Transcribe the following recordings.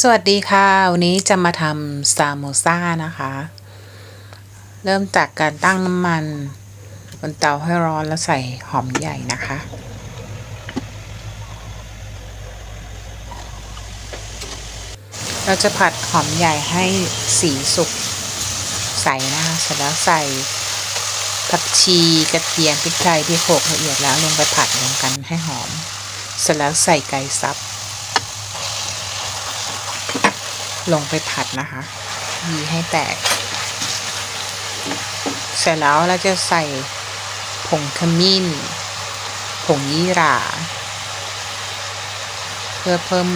สวัสดีค่ะ วันนี้จะมาทำซาโมซ่านะคะ เริ่มจากการตั้งน้ำมันบนเตาให้ร้อนแล้วใส่หอมใหญ่นะคะ เราจะผัดหอมใหญ่ให้สีสุกใส่นะคะเสร็จแล้วใส่ผักชีกระเทียมพริกไทยที่โขลกละเอียดแล้วลงไปผัดรวมกันให้หอม เสร็จแล้วใส่ไก่สับ ลงไปผัดนะคะยีให้แตก เสร็จแล้วเราจะใส่ผงขมิ้น ผงยี่หร่า เพื่อเพิ่ม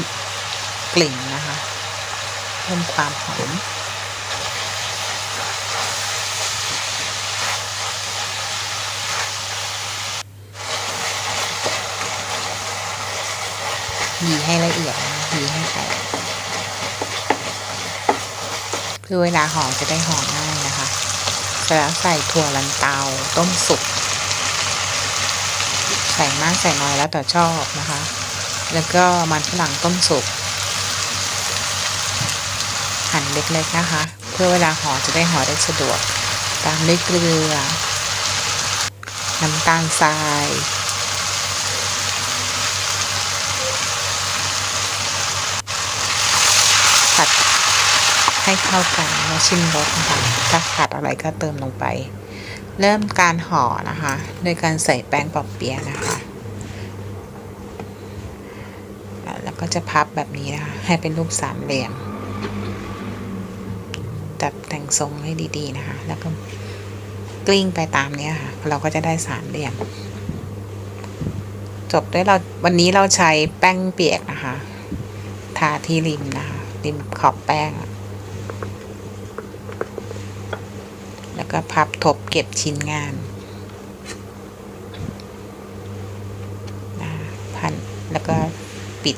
กลิ่นนะคะ เพิ่มความหอมยีให้ละเอียดยีให้แตก เพื่อเวลาห่อจะได้ห่อง่ายนะคะเสร็จแล้วใส่ถั่วลันเตาต้มสุก ใส่มากใส่น้อยแล้วแต่ชอบนะคะ แล้วก็มันฝรั่งต้มสุก หั่นเล็กๆนะคะ เพื่อเวลาห่อจะได้ห่อได้สะดวก ตามด้วยเกลือ น้ำตาลทราย ให้เข้ากันแล้วชิมรสนะคะถ้าขาดอะไรก็เติมลงไป เริ่มการห่อนะคะ โดยการใส่แป้งปอบเปียะนะคะ แล้วก็จะพับแบบนี้นะคะ ให้เป็นรูปสามเหลี่ยมจัดแต่งทรงให้ดีๆนะคะ แล้วก็กลิ้งไปตามนี้ค่ะ เราก็จะได้สามเหลี่ยม จบด้วยเราวันนี้เราใช้แป้งเปียกนะคะ ทาที่ริมนะคะ ริมขอบแป้ง แล้วก็พับทบเก็บชิ้นงานนะพันแล้วก็ปิด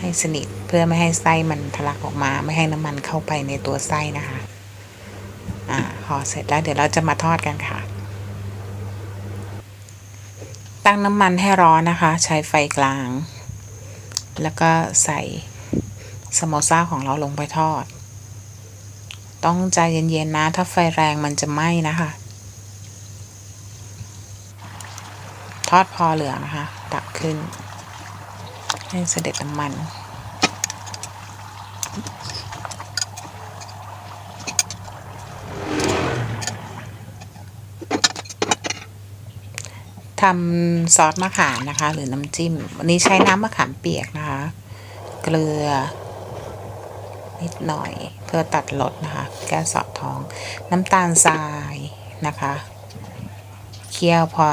ให้สนิทเพื่อไม่ให้ไส้มันทะลักออกมา ไม่ให้น้ำมันเข้าไปในตัวไส้นะคะอ่าห่อเสร็จแล้วเดี๋ยวเราจะมาทอดกันค่ะ ตั้งน้ำมันให้ร้อนนะคะ ใช้ไฟกลาง แล้วก็ใส่สโมซ่าของเราลงไปทอด ต้องใจเย็นๆนะ ถ้าไฟแรงมันจะไหม้นะคะ ทอดพอเหลืองนะคะ ตักขึ้น ให้เสด็จน้ำมัน ทำซอสมะขามนะคะ หรือน้ำจิ้ม วันนี้ใช้น้ำมะขามเปียกนะคะ เกลือ นิดหน่อย เพื่อตัดรสนะคะ แก้สอดท้อง น้ำตาลทรายนะคะ เคี่ยวพอ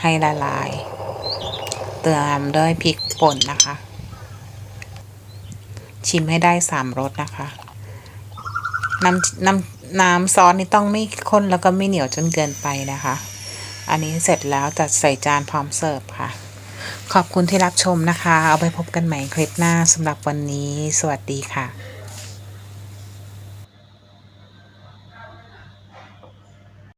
ให้ละลาย เติมด้วยพริกป่นนะคะ ชิมให้ได้สามรสนะคะ น้ำน้ำน้ำซอสนี่ต้องไม่ข้นแล้วก็ไม่เหนียวจนเกินไปนะคะ อันนี้เสร็จแล้วจัดใส่จานพร้อมเสิร์ฟค่ะ ขอบคุณที่รับชมนะคะ เอาไปพบกันใหม่คลิปหน้าสำหรับวันนี้ สวัสดีค่ะ